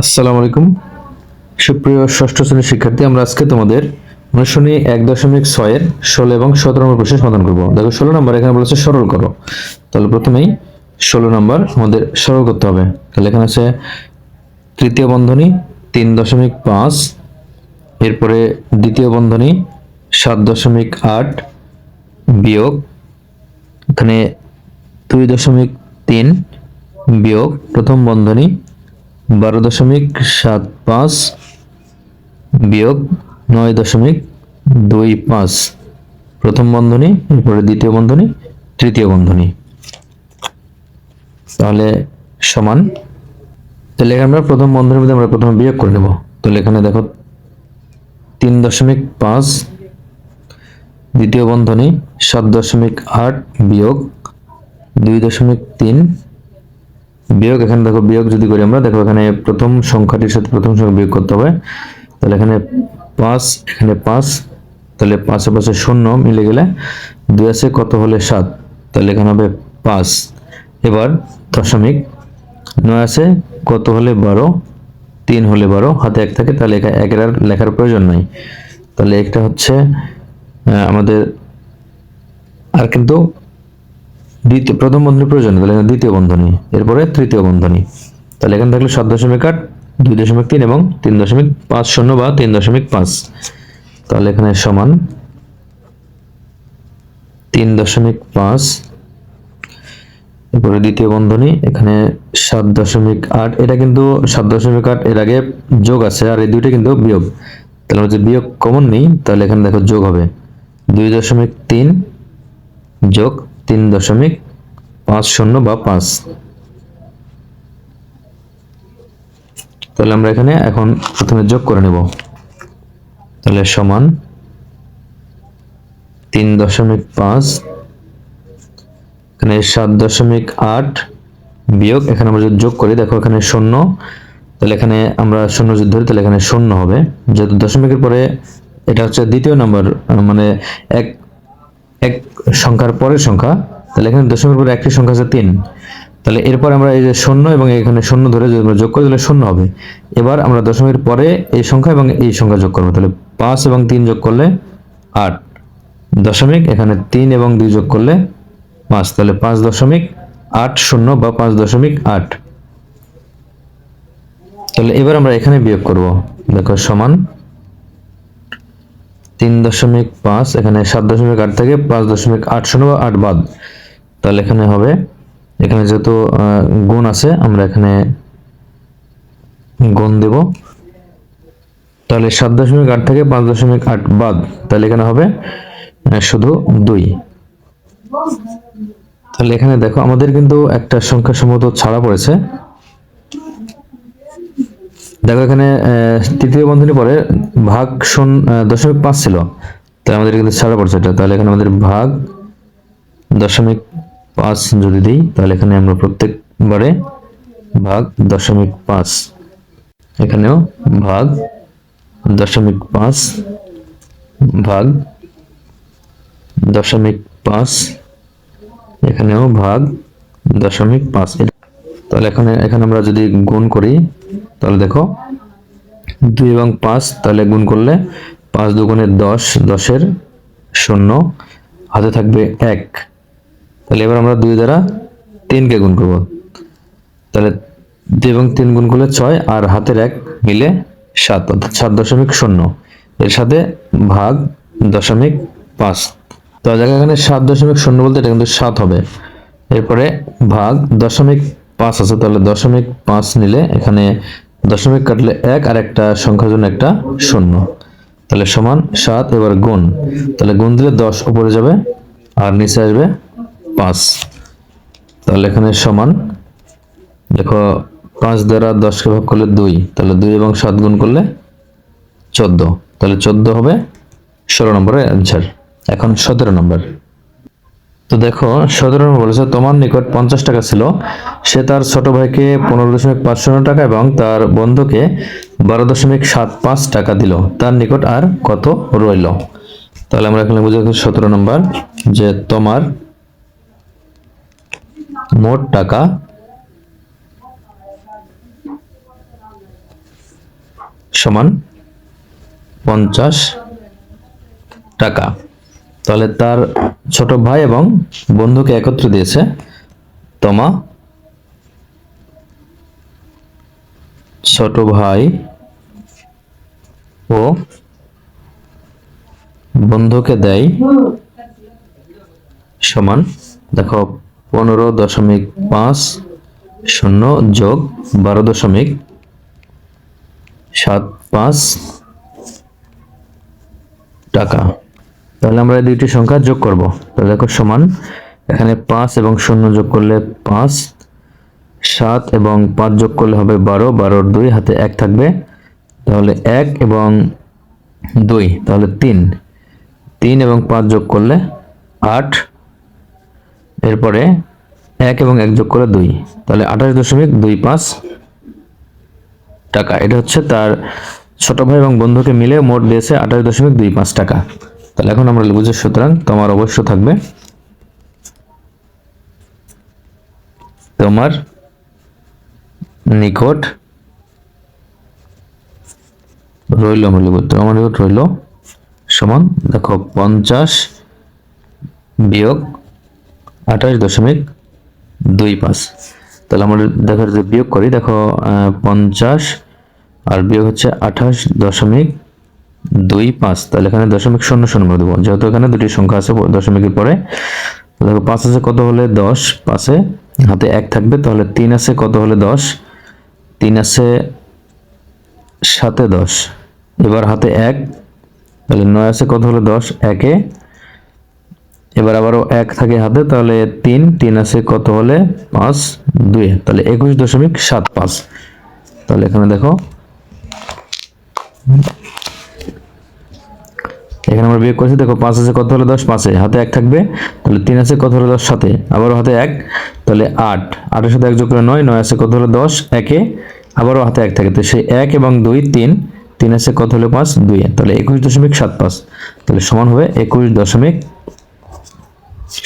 আসসালামু আলাইকুম। সুপ্রিয় ষষ্ঠ শ্রেণির শিক্ষার্থী, আমরা আজকে তোমাদের অনুশনী এক দশমিক ছয়ের ষোলো এবং সতেরো নম্বর প্রশ্ন সমাধান করব। দেখো, ষোলো নম্বর এখানে বলেছে সরল করো। তাহলে প্রথমেই ষোলো নম্বর আমাদের সরল করতে হবে। তাহলে এখানে আছে তৃতীয় বন্ধনী তিন দশমিক পাঁচ, এরপরে দ্বিতীয় বন্ধনী সাত দশমিক আট বিয়োগ, এখানে দুই দশমিক তিন বিয়োগ, প্রথম বন্ধনী বারো দশমিক সাত পাঁচ বিয়োগ নয় দশমিক দুই পাঁচ। প্রথম বন্ধনী, এরপরে দ্বিতীয় বন্ধনী, তৃতীয় বন্ধনী। তাহলে সমান। তাহলে এখানে আমরা প্রথম বন্ধনীর মধ্যে আমরা প্রথমে বিয়োগ করে নেব। তাহলে এখানে দেখো তিন দশমিক পাঁচ, দ্বিতীয় বন্ধনী সাত দশমিক আট বিয়োগ দুই দশমিক তিন বিয়োগ, এখানে দেখো বিয়োগ যদি করি আমরা, দেখো এখানে প্রথম সংখ্যাটির সাথে প্রথম সংখ্যা বিয়োগ করতে হবে। তাহলে এখানে পাঁচ এখানে পাঁচ, তাহলে পাঁচে পাশে শূন্য মিলে গেলে দুই আছে কত হলে সাত? তাহলে এখানে হবে পাঁচ। এবার দশমিক, নয় আছে কত হলে বারো? তিন হলে বারো, হাতে এক থাকে, তাহলে একের আর লেখার প্রয়োজন নাই। তাহলে একটা হচ্ছে আমাদের, আর কিন্তু দ্বিতীয় প্রথম বন্ধনী প্রয়োজন তাহলে এখানে দ্বিতীয় বন্ধনী। এরপরে তৃতীয় বন্ধনী। তাহলে এখানে থাকল সাত দশমিক আট, দুই দশমিক তিন এবং তিন দশমিক পাঁচ শূন্য বা তিন দশমিক পাঁচ। তাহলে এখানে সমান তিন দশমিক পাঁচ। এরপরে দ্বিতীয় বন্ধনী, এখানে সাত দশমিক আট। এটা কিন্তু সাত দশমিক আট এর আগে যোগ আছে আর এই দুইটা কিন্তু বিয়োগ। তাহলে আমরা বিয়োগ কমন নেই, তাহলে এখানে দেখো যোগ হবে। দুই দশমিক তিন যোগ তিন দশমিক পাঁচ শূন্য বা পাঁচ। তাহলে আমরা এখানে এখন প্রথমে যোগ করে নেব। তাহলে সমান তিন দশমিক পাঁচ, এখানে সাত দশমিক আট বিয়োগ, এখানে আমরা যদি যোগ করি, দেখো এখানে শূন্য, তাহলে এখানে আমরা শূন্য যদি ধরি, তাহলে এখানে শূন্য হবে। যেহেতু দশমিকের পরে এটা হচ্ছে দ্বিতীয় নাম্বার মানে এক এক সংখ্যার পরের সংখ্যা, তাহলে এখানে দশমিকের পরে একটি সংখ্যা আছে তিন। তাহলে এরপর আমরা এই যে শূন্য এবং এখানে শূন্য ধরে যদি আমরা যোগ করি, তাহলে শূন্য হবে। এবার আমরা দশমিকের পরে এই সংখ্যা এবং এই সংখ্যা যোগ করব। তাহলে পাঁচ এবং তিন যোগ করলে আট। দশমিক, এখানে তিন এবং দুই যোগ করলে পাঁচ। তাহলে পাঁচ দশমিক আট শূন্য বা পাঁচ দশমিক আট। তাহলে এবার আমরা এখানে বিয়োগ করব। দেখো, সমান তিন দশমিক পাঁচ, এখানে সাত দশমিক আট থেকে পাঁচ দশমিক আট শূন্য বা আট বাদ। তাহলে এখানে হবে, এখানে যেহেতু গুণ আছে, আমরা এখানে গুণ দেব। তাহলে সাত দশমিক আট থেকে পাঁচ দশমিক আট বাদ, তাহলে এখানে হবে শুধু দুই। তাহলে এখানে দেখো, আমাদের কিন্তু একটা সংখ্যা সম্ভবত ছাড়া পড়েছে। দেখো এখানে তৃতীয় বন্ধনী পরে ভাগ শূন্য দশমিক পাঁচ ছিল। তাহলে আমাদের কিন্তু ছাড়া পড়ছে এটা। তাহলে এখানে আমাদের ভাগ দশমিক পাঁচ যদি দিই, তাহলে এখানে আমরা প্রত্যেকবারে ভাগ দশমিক পাঁচ। এখানেও ভাগ দশমিক পাঁচ, ভাগ দশমিক পাঁচ, এখানেও ভাগ দশমিক পাঁচ। তাহলে এখানে এখানে আমরা যদি গুণ করি তাহলে দেখো, দুই এবং পাঁচ, তাহলে গুণ করলে পাঁচ দুগুণে দশ, দশের শূন্য, হাতে থাকবে এক। তাহলে এবার আমরা দুই দ্বারা তিনকে গুণ করব। তাহলে দুই এবং তিন গুণ করলে ছয়, আর হাতের এক মিলে সাত, অর্থাৎ সাত দশমিক শূন্য। এর সাথে ভাগ দশমিক পাঁচ। তো দেখো এখানে সাত দশমিক শূন্য বলতে এটা কিন্তু সাত হবে। এরপরে ভাগ দশমিক পাঁচ আছে, তাহলে দশমিক পাঁচ নিলে এখানে দশমিক কাটলে এক আর একটা সংখ্যার জন্য একটা শূন্য। তাহলে সমান সাত, এবার গুণ। তাহলে গুণ দিলে দশ উপরে যাবে আর নিচে আসবে পাঁচ। তাহলে এখানে সমান, দেখো পাঁচ দ্বারা দশকে ভাগ করলে দুই। তাহলে দুই এবং সাত গুণ করলে চোদ্দ। তাহলে চোদ্দ হবে ষোলো নম্বরের অ্যান্সার এখন সতেরো নম্বর। তো দেখো সতেরো নম্বর বলেছে, তোমার নিকট পঞ্চাশ টাকা ছিল। সে তার ছোট ভাইকে পনেরো দশমিক পাঁচ শূন্য টাকা এবং তার বন্ধুকে বারো দশমিক সাত পাঁচ টাকা দিল। তার নিকট আর কত রইল? তাহলে আমরা এখানে বুঝে সতেরো নম্বর, যে তোমার মোট টাকা সমান পঞ্চাশ টাকা। তাহলে তার ছোট ভাই এবং বন্ধুকে একত্রে দিয়েছে তমা। ছোট ভাই ও বন্ধুকে দেয় সমান, দেখো, পনেরো দশমিক পাঁচ শূন্য যোগ বারো দশমিক সাত পাঁচ টাকা। তাহলে আমরা এই দুইটি সংখ্যা যোগ করব। তাহলে দেখো সমান, এখানে পাঁচ এবং শূন্য যোগ করলে পাঁচ, সাত এবং পাঁচ যোগ করলে হবে বারো, বারোর দুই হাতে এক থাকবে। তাহলে এক এবং দুই, তাহলে তিন। তিন এবং পাঁচ যোগ করলে আট, এরপরে এক এবং এক যোগ করে দুই। তাহলে আঠাশ দশমিক দুই পাঁচ টাকা। এটা হচ্ছে তার ছোট ভাই এবং বন্ধুকে মিলে মোট দিয়েছে আঠাশ দশমিক দুই পাঁচ টাকা। তাহলে এখন আমরা লিখব যে সুতরাং তোমার অবশ্য থাকবে তোমার নিকট রইল আমরা লিখব তোমার নিকট রইল সমান, দেখো, পঞ্চাশ বিয়োগ আঠাশ দশমিক দুই পাঁচ। তাহলে আমরা দেখো যে বিয়োগ করি, দেখো পঞ্চাশ আর বিয়োগ হচ্ছে আঠাশ দশমিক দুই পাঁচ, তাহলে এখানে দশমিক শূন্য শূন্য দেবো। যেহেতু এখানে দুটি সংখ্যা আছে, দশমিকের পরে, দেখো পাঁচ আছে কত হলে দশ, পাঁচে হাতে এক থাকবে, তাহলে তিন আছে কত হলে দশ, তিন আছে সাতে দশ। এবার হাতে এক, তাহলে নয় আছে কত হলে দশ, একে। এবার আবারও এক থাকে হাতে, তাহলে তিন তিন আছে কত হলে পাঁচ, দুই, তাহলে একুশ দশমিক সাত পাঁচ। তাহলে এখানে দেখো এখানে আমরা বিয়োগ করছি, দেখো পাঁচ আছে, কত হলে দশ? পাঁচে। হাতে এক থাকবে, তাহলে তিন আছে, কত হলে দশ? সাথে আবারও হাতে এক, তাহলে আট। আটের সাথে এক যোগ করে নয় নয় আছে, কত হলে দশ? একে। আবারও হাতে এক থাকে, তো সেই এক এবং দুই, তিন। তিন আছে, কত হলে পাঁচ? দুই। তাহলে একুশ দশমিক সাত পাঁচ। তাহলে সমান হবে একুশ দশমিক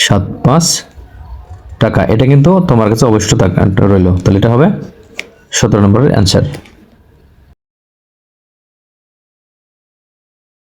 সাত পাঁচ টাকা। এটা কিন্তু তোমার কাছে অবশ্য টাকা রইল। তাহলে এটা হবে সতেরো নম্বরের অ্যান্সার